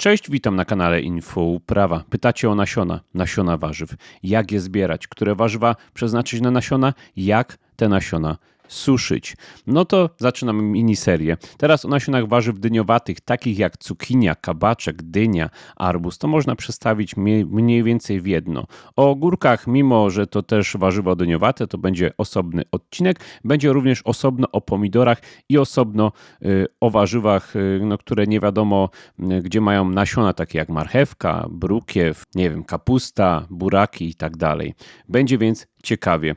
Cześć, witam na kanale Info Uprawa. Pytacie o nasiona, nasiona warzyw. Jak je zbierać? Które warzywa przeznaczyć na nasiona? Jak te nasiona suszyć? No to zaczynamy miniserię. Teraz o nasionach warzyw dyniowatych, takich jak cukinia, kabaczek, dynia, arbuz. To można przestawić mniej, więcej w jedno. O ogórkach, mimo że to też warzywo dyniowate, to będzie osobny odcinek. Będzie również osobno o pomidorach i osobno y, o warzywach, y, no, które nie wiadomo y, gdzie mają nasiona, takie jak marchewka, brukiew, nie wiem, kapusta, buraki i tak dalej. Będzie więc ciekawie.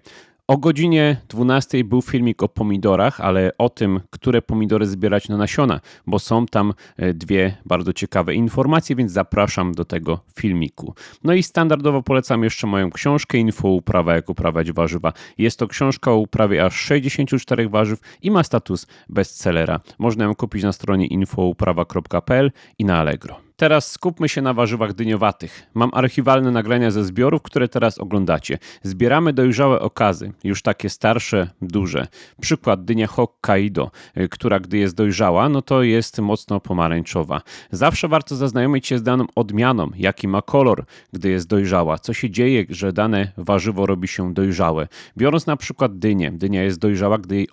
O godzinie 12 był filmik o pomidorach, ale o tym, które pomidory zbierać na nasiona, bo są tam e, dwie bardzo ciekawe informacje, więc zapraszam do tego filmiku. No i standardowo polecam jeszcze moją książkę Info Uprawa, jak uprawiać warzywa. Jest to książka o uprawie aż 64 warzyw i ma status bestsellera. Można ją kupić na stronie infouprawa.pl i na Allegro. Teraz skupmy się na warzywach dyniowatych. Mam archiwalne nagrania ze zbiorów, które teraz oglądacie. Zbieramy dojrzałe okazy, już takie starsze, duże. Przykład dynia Hokkaido, y, która gdy jest dojrzała, no to jest mocno pomarańczowa. Zawsze warto zaznajomić się z daną odmianą, jaki ma kolor, gdy jest dojrzała. Co się dzieje, że dane warzywo robi się dojrzałe. Biorąc na przykład dynię. Dynia jest dojrzała, gdy jej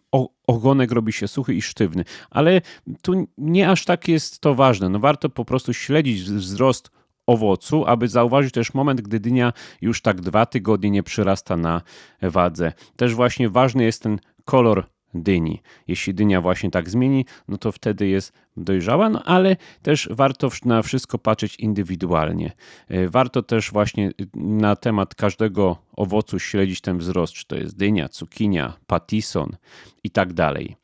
ogonek robi się suchy i sztywny, ale tu nie aż tak jest to ważne. No warto po prostu śledzić wzrost owocu, aby zauważyć też moment, gdy dynia już tak dwa tygodnie nie przyrasta na wadze. Też właśnie ważny jest ten kolor dyni. Jeśli dynia właśnie tak zmieni, no to wtedy jest dojrzała, no ale też warto na wszystko patrzeć indywidualnie. E, warto też właśnie na temat każdego owocu śledzić ten wzrost, czy to jest dynia, cukinia, patison i tak dalej.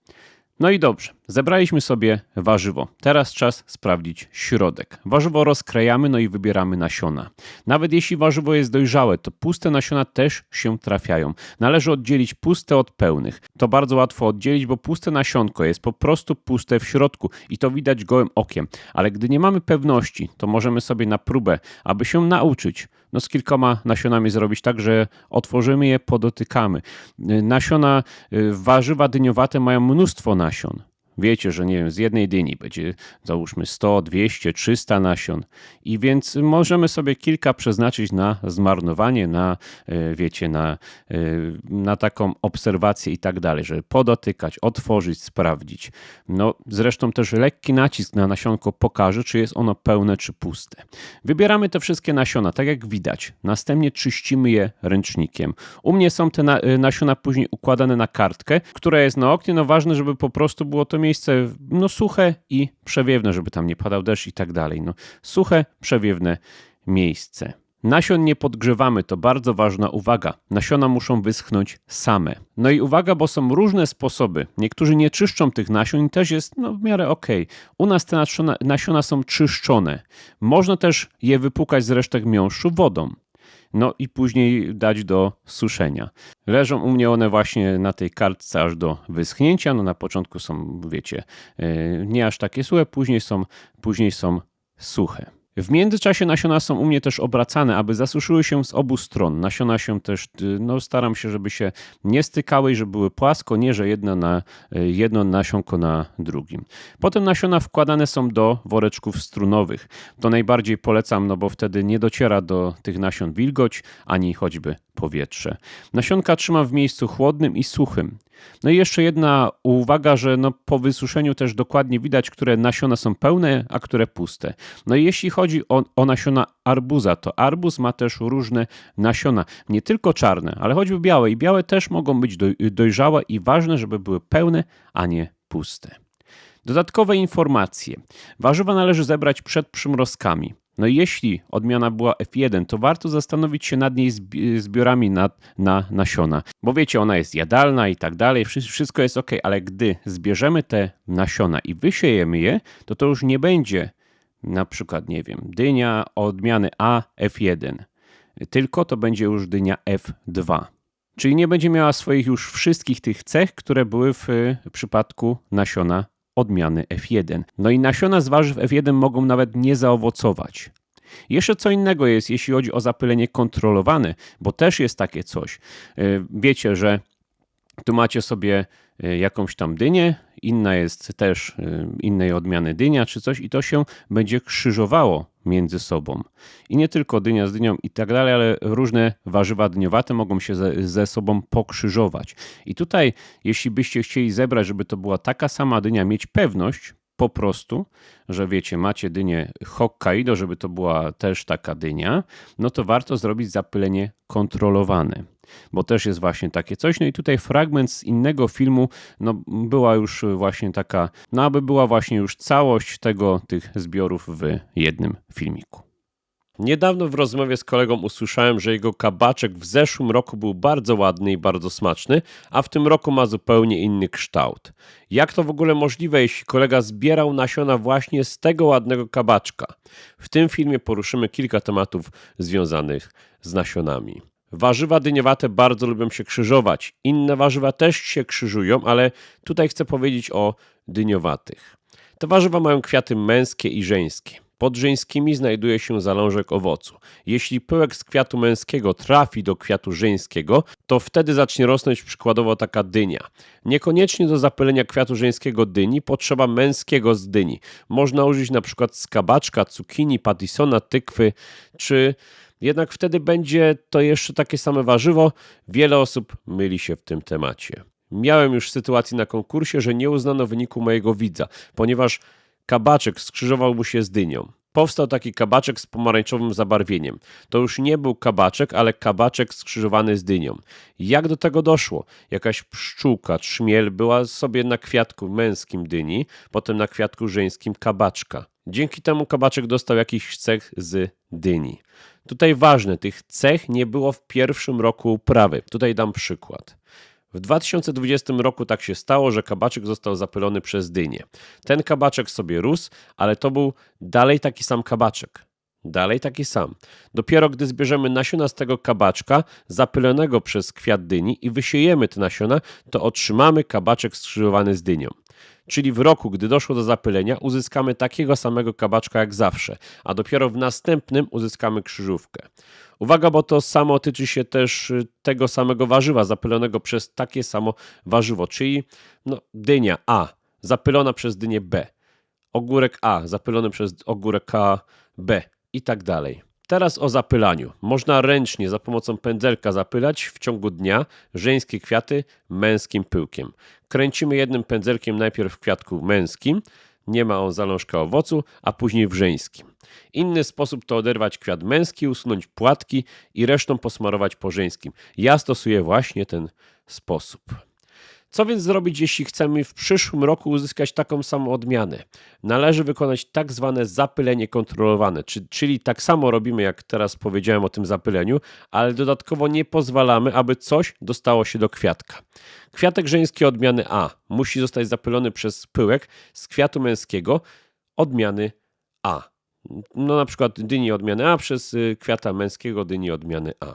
No i dobrze, zebraliśmy sobie warzywo. Teraz czas sprawdzić środek. Warzywo rozkrajamy, no i wybieramy nasiona. Nawet jeśli warzywo jest dojrzałe, to puste nasiona też się trafiają. Należy oddzielić puste od pełnych. To bardzo łatwo oddzielić, bo puste nasionko jest po prostu puste w środku i to widać gołym okiem. Ale gdy nie mamy pewności, to możemy sobie na próbę, aby się nauczyć, no z kilkoma nasionami zrobić tak, że otworzymy je, podotykamy. Nasiona, y, warzywa dyniowate mają mnóstwo nasion. Wiecie, że nie wiem, z jednej dyni będzie załóżmy 100, 200, 300 nasion i więc możemy sobie kilka przeznaczyć na zmarnowanie, na e, wiecie, na, e, na taką obserwację i tak dalej, żeby podotykać, otworzyć, sprawdzić. No zresztą też lekki nacisk na nasionko pokaże, czy jest ono pełne, czy puste. Wybieramy te wszystkie nasiona, tak jak widać. Następnie czyścimy je ręcznikiem. U mnie są te e, nasiona później układane na kartkę, która jest na oknie. No ważne, żeby po prostu było to miejsce no, suche i przewiewne, żeby tam nie padał deszcz i tak dalej. No, suche, przewiewne miejsce. Nasion nie podgrzewamy, to bardzo ważna uwaga. Nasiona muszą wyschnąć same. No i uwaga, bo są różne sposoby. Niektórzy nie czyszczą tych nasion i też jest no, w miarę ok. U nas te nasiona, nasiona są czyszczone. Można też je wypukać z resztek miąższu wodą no i później dać do suszenia. Leżą u mnie one właśnie na tej kartce aż do wyschnięcia. No na początku są, wiecie, e, nie aż takie suche, później są, później są suche. W międzyczasie nasiona są u mnie też obracane, aby zasuszyły się z obu stron. Nasiona się też, y, no staram się, żeby się nie stykały i żeby były płasko, nie że jedno, na, y, jedno nasionko na drugim. Potem nasiona wkładane są do woreczków strunowych. To najbardziej polecam, no bo wtedy nie dociera do tych nasion wilgoć, ani choćby powietrze. Nasionka trzymam w miejscu chłodnym i suchym. No i jeszcze jedna uwaga, że no po wysuszeniu też dokładnie widać, które nasiona są pełne, a które puste. No i jeśli chodzi o, o nasiona arbuza, to arbuz ma też różne nasiona, nie tylko czarne, ale choćby białe. I białe też mogą być dojrzałe i ważne, żeby były pełne, a nie puste. Dodatkowe informacje. Warzywa należy zebrać przed przymrozkami. No i jeśli odmiana była F1, to warto zastanowić się nad jej zbiorami na, na nasiona. Bo wiecie, ona jest jadalna i tak dalej, wszystko jest ok, ale gdy zbierzemy te nasiona i wysiejemy je, to to już nie będzie na przykład, nie wiem, dynia odmiany A F1, tylko to będzie już dynia F2. Czyli nie będzie miała swoich już wszystkich tych cech, które były w przypadku nasiona odmiany F1. No i nasiona z warzyw F1 mogą nawet nie zaowocować. Jeszcze co innego jest, jeśli chodzi o zapylenie kontrolowane, bo też jest takie coś. E, wiecie, że tu macie sobie e, jakąś tam dynię inna jest też y, innej odmiany dynia czy coś i to się będzie krzyżowało między sobą. I nie tylko dynia z dynią i tak dalej, ale różne warzywa dniowate mogą się ze, ze sobą pokrzyżować. I tutaj, jeśli byście chcieli zebrać, żeby to była taka sama dynia, mieć pewność, po prostu, że wiecie, macie dynię Hokkaido, żeby to była też taka dynia, no to warto zrobić zapylenie kontrolowane. Bo też jest właśnie takie coś. No i tutaj fragment z innego filmu, no była już właśnie taka, no aby była właśnie już całość tego, tych zbiorów w jednym filmiku. Niedawno w rozmowie z kolegą usłyszałem, że jego kabaczek w zeszłym roku był bardzo ładny i bardzo smaczny, a w tym roku ma zupełnie inny kształt. Jak to w ogóle możliwe, jeśli kolega zbierał nasiona właśnie z tego ładnego kabaczka? W tym filmie poruszymy kilka tematów związanych z nasionami. Warzywa dyniowate bardzo lubią się krzyżować. Inne warzywa też się krzyżują, ale tutaj chcę powiedzieć o dyniowatych. Te warzywa mają kwiaty męskie i żeńskie. Pod żeńskimi znajduje się zalążek owocu. Jeśli pyłek z kwiatu męskiego trafi do kwiatu żeńskiego, to wtedy zacznie rosnąć przykładowo taka dynia. Niekoniecznie do zapylenia kwiatu żeńskiego dyni potrzeba męskiego z dyni. Można użyć na przykład skabaczka, cukinii, patisona, tykwy, czy jednak wtedy będzie to jeszcze takie same warzywo. Wiele osób myli się w tym temacie. Miałem już sytuację na konkursie, że nie uznano wyniku mojego widza, ponieważ kabaczek skrzyżował mu się z dynią. Powstał taki kabaczek z pomarańczowym zabarwieniem. To już nie był kabaczek, ale kabaczek skrzyżowany z dynią. Jak do tego doszło? Jakaś pszczółka, trzmiel była sobie na kwiatku męskim dyni, potem na kwiatku żeńskim kabaczka. Dzięki temu kabaczek dostał jakiś cech z dyni. Tutaj ważne, tych cech nie było w pierwszym roku uprawy. Tutaj dam przykład. W 2020 roku tak się stało, że kabaczek został zapylony przez dynię. Ten kabaczek sobie rósł, ale to był dalej taki sam kabaczek. Dalej taki sam. Dopiero gdy zbierzemy nasiona z tego kabaczka zapylonego przez kwiat dyni i wysiejemy te nasiona, to otrzymamy kabaczek skrzyżowany z dynią. Czyli w roku, gdy doszło do zapylenia, uzyskamy takiego samego kabaczka jak zawsze, a dopiero w następnym uzyskamy krzyżówkę. Uwaga, bo to samo tyczy się też y, tego samego warzywa zapylonego przez takie samo warzywo, czyli no, dynia A zapylona przez dynię B, ogórek A zapylony przez ogórek A, B i tak dalej. Teraz o zapylaniu. Można ręcznie za pomocą pędzelka zapylać w ciągu dnia żeńskie kwiaty męskim pyłkiem. Kręcimy jednym pędzelkiem najpierw w kwiatku męskim, nie ma on zalążka owocu, a później w żeńskim. Inny sposób to oderwać kwiat męski, usunąć płatki i resztą posmarować po żeńskim. Ja stosuję właśnie ten sposób. Co więc zrobić, jeśli chcemy w przyszłym roku uzyskać taką samą odmianę? Należy wykonać tak zwane zapylenie kontrolowane, czyli tak samo robimy, jak teraz powiedziałem o tym zapyleniu, ale dodatkowo nie pozwalamy, aby coś dostało się do kwiatka. Kwiatek żeński odmiany A musi zostać zapylony przez pyłek z kwiatu męskiego odmiany A. No na przykład dyni odmiany A przez y, kwiata męskiego dyni odmiany A.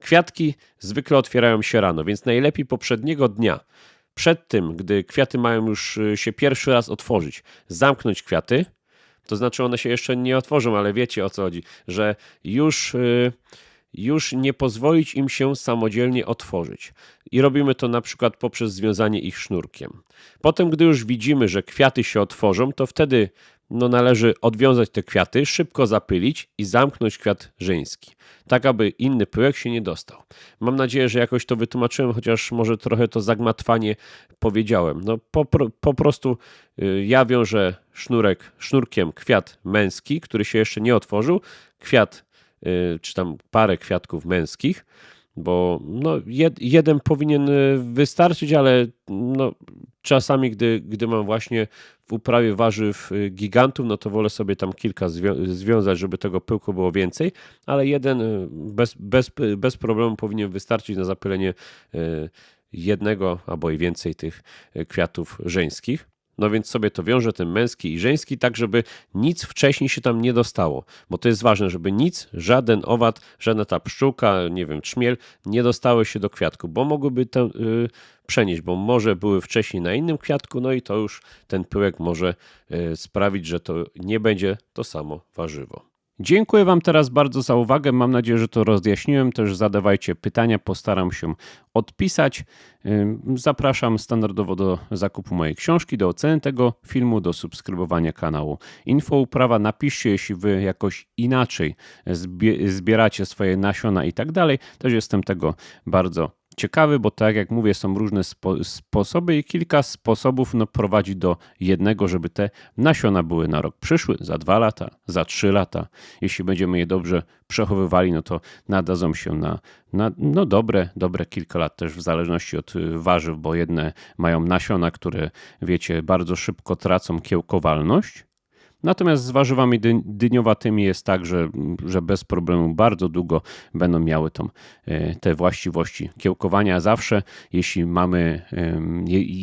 Kwiatki zwykle otwierają się rano, więc najlepiej poprzedniego dnia, przed tym, gdy kwiaty mają już y, się pierwszy raz otworzyć, zamknąć kwiaty. To znaczy one się jeszcze nie otworzą, ale wiecie o co chodzi, że już, y, już nie pozwolić im się samodzielnie otworzyć. I robimy to na przykład poprzez związanie ich sznurkiem. Potem, gdy już widzimy, że kwiaty się otworzą, to wtedy no należy odwiązać te kwiaty, szybko zapylić i zamknąć kwiat żeński, tak aby inny pyłek się nie dostał. Mam nadzieję, że jakoś to wytłumaczyłem, chociaż może trochę to zagmatwanie powiedziałem. No po, po prostu y, ja wiążę sznurek, sznurkiem kwiat męski, który się jeszcze nie otworzył, kwiat y, czy tam parę kwiatków męskich, bo no, jed, jeden powinien y, wystarczyć, ale no, czasami, gdy, gdy mam właśnie w uprawie warzyw y, gigantów, no to wolę sobie tam kilka zwią związać, żeby tego pyłku było więcej, ale jeden y, bez, bez, bez problemu powinien wystarczyć na zapylenie jednego albo i więcej tych kwiatów żeńskich. No więc sobie to wiąże ten męski i żeński, tak żeby nic wcześniej się tam nie dostało, bo to jest ważne, żeby nic, żaden owad, żadna ta pszczółka, nie wiem, trzmiel nie dostały się do kwiatku, bo mogłyby to yy, przenieść, bo może były wcześniej na innym kwiatku, no i to już ten pyłek może yy, sprawić, że to nie będzie to samo warzywo. Dziękuję Wam teraz bardzo za uwagę. Mam nadzieję, że to rozjaśniłem. Też zadawajcie pytania, postaram się odpisać. Zapraszam standardowo do zakupu mojej książki, do oceny tego filmu, do subskrybowania kanału Infouprawa. Napiszcie, jeśli Wy jakoś inaczej zbie- zbieracie swoje nasiona i tak dalej. Też jestem tego bardzo ciekawy, bo tak jak mówię, są różne spo- sposoby i kilka sposobów no, prowadzi do jednego, żeby te nasiona były na rok przyszły, za dwa lata, za trzy lata. Jeśli będziemy je dobrze przechowywali, no to nadadzą się na, na no dobre, dobre kilka lat też w zależności od y, warzyw, bo jedne mają nasiona, które wiecie, bardzo szybko tracą kiełkowalność, Natomiast z warzywami dy- dyniowatymi jest tak, że, że bez problemu bardzo długo będą miały tą, e, te właściwości kiełkowania. Zawsze, jeśli mamy,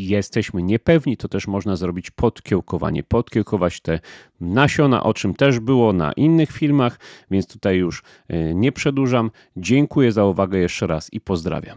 jesteśmy niepewni, to też można zrobić podkiełkowanie. Podkiełkować te nasiona, o czym też było na innych filmach, więc tutaj już e, nie przedłużam. Dziękuję za uwagę jeszcze raz i pozdrawiam.